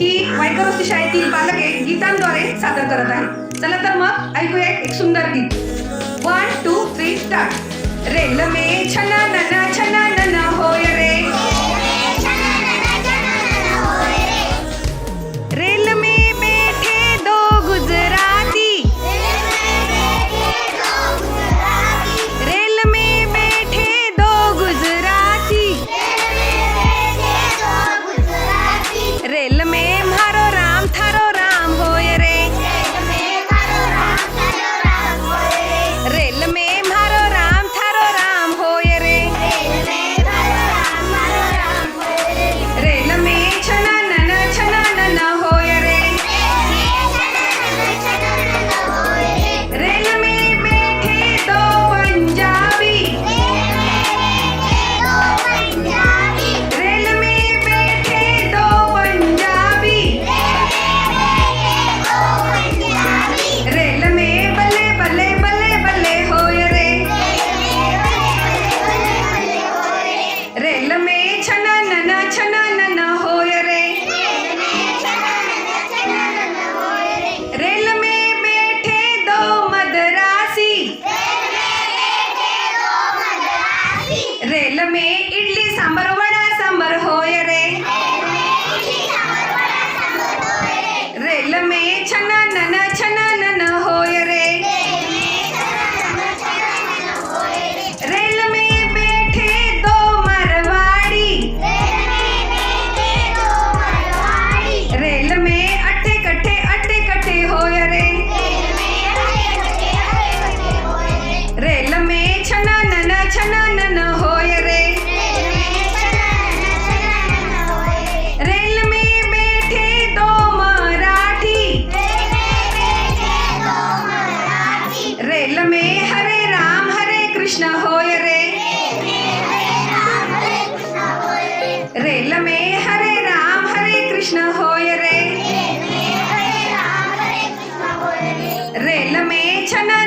ही वायकरस्ती शाळेतील बालके गीतांद्वारे सादर करत आहे चला तर मग ऐकूया एक सुंदर गीत. One two three start rail मे छना नना छना नना होय Chana.